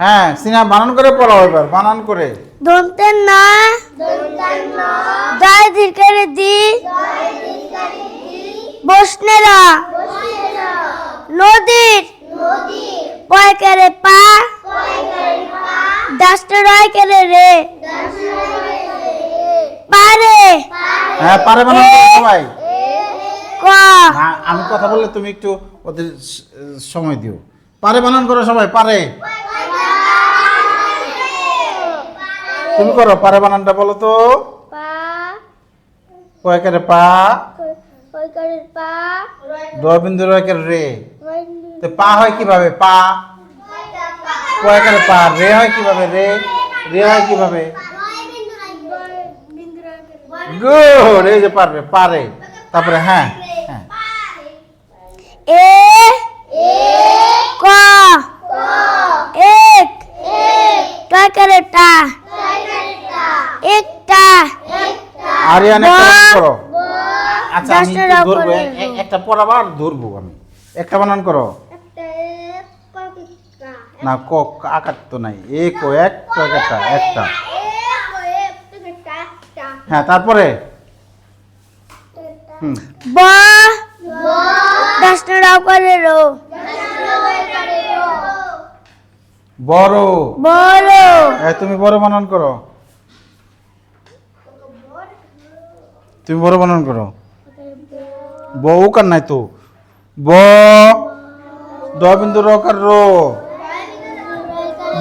হ্যাঁ সিনা বানান করে পড়াও এবার বানান করে। দন্তের না। দায় দীর্ঘের দি। বসনেরা। নদীর। পয়কারে পা। ডাস্টার রয় কেরে রে। পারে। হ্যাঁ পারে বানান করো সবাই। ক। আমি কথা বললে তুমি একটু ওদের সময় দিও। পারে বানান করো সবাই পারে। তুমি করো পারে বানানটা বলো তো। পা। কয়েকের পা? দবিন্দু রয়েকের রে? তো পা হয় কীভাবে? পা। কয়েকের পা? রে হয় কীভাবে রে? রে হয় কীভাবে? গুড এই যে পারবে পারে। তারপরে হ্যাঁ হ্যাঁ। এ। ক। এক। টয়কারে আরিয়ান একটা বানান করো। আচ্ছা আমি একটু ধরবো করে এ- এ- একটা পড়াবার ধরবো আমি। একটা বানান করো। না ক আকার তো নাই। এ কো এক একটা একটা। হ্যাঁ তারপরে? হুম। ব দশটা রাও রো বড়। বড়। এ, তুমি বড় বানান করো। তুমি বড় বানান করো। বউ কার নাই তো? ব। দ বিন্দু র রো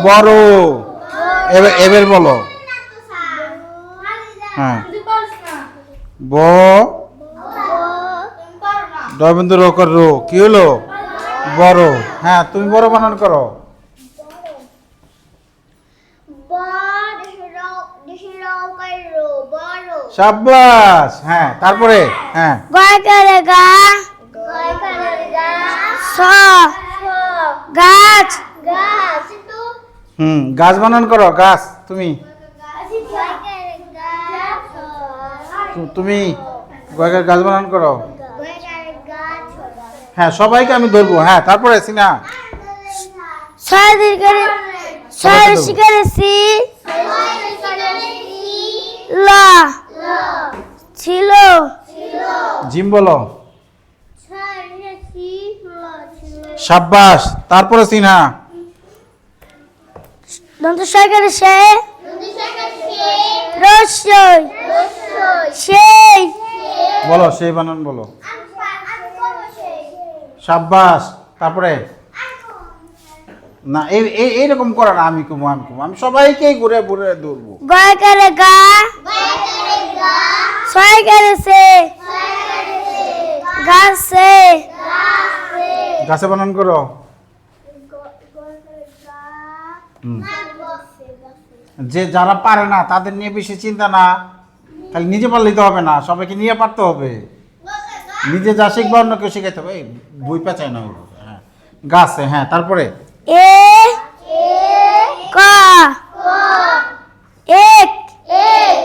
বড়। এবার এবার বলো। হ্যাঁ। ব। দ বিন্দু র রো কি হলো? বড়। হ্যাঁ তুমি বড় বানান করো। সাব্বাস। হ্যাঁ তারপরে হ্যাঁ। গয় করে গা। গয় করে গা। স। গাছ। গাছ। হুম গাছ বানান করো গাছ তুমি। তু- তুমি গয়কার গাছ বানান করো। হ্যাঁ সবাইকে আমি ধরবো। হ্যাঁ তারপরে সিনা ছয় দীর্ঘের ছয়। শিকারে সি ল। জিম বলো। সাব্বাস তারপরে সিনহা। দন্ত সরকারে সে রসই সেই। বলো সেই বানান বলো। সাব্বাস তারপরে? না এই এই- এইরকম করে না আমি কমু আমি কমু। আমি সবাইকেই ঘুরে ঘুরে ধরবো। গয় করে গা ছয় করে সে। গাছে গাছে বানান করো। যে যারা পারে না তাদের নিয়ে বেশি চিন্তা না। খালি নিজে পারলেই তো হবে না সবাইকে নিয়ে পারতে হবে। নিজে যা শিখবা অন্য কেউ শিখাইতে হবে। বই পেঁচায় না হ্যাঁ। গাছে হ্যাঁ তারপরে? এ ক এক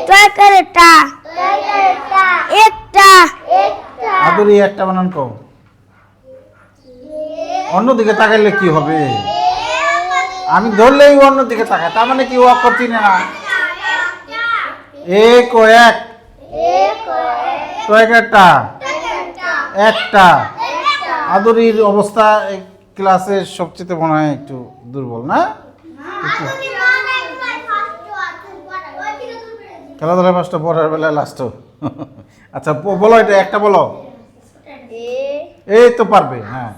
টয় করে টা একটা আদুরি একটা বানান কো অন্যদিকে তাকাইলে কি হবে? আমি ধরলেই অন্যদিকে তাকায়, তার মানে কি ও অক্ষর চিনে না? এক ও এক। একটা। একটা। আদুরির অবস্থা এই ক্লাসের সবচেয়ে মনে হয় একটু দুর্বল, না? খেলাধুলা পাঁচটা পড়ার বেলায় লাস্ট আচ্ছা বলো এটা, একটা বলো। এই তো পারবে হ্যাঁ।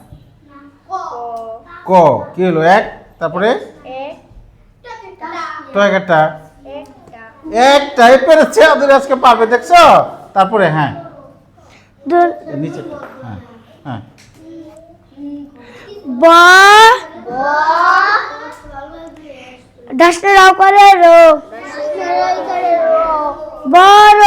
ক। কি হলো এক? তারপরে? তো একটা। একটাই পেরেছে ওদের আজকে পারবে দেখছ? তারপরে হ্যাঁ। নিচে হ্যাঁ হ্যাঁ। ব। দশটা রাও করে রো। বড়।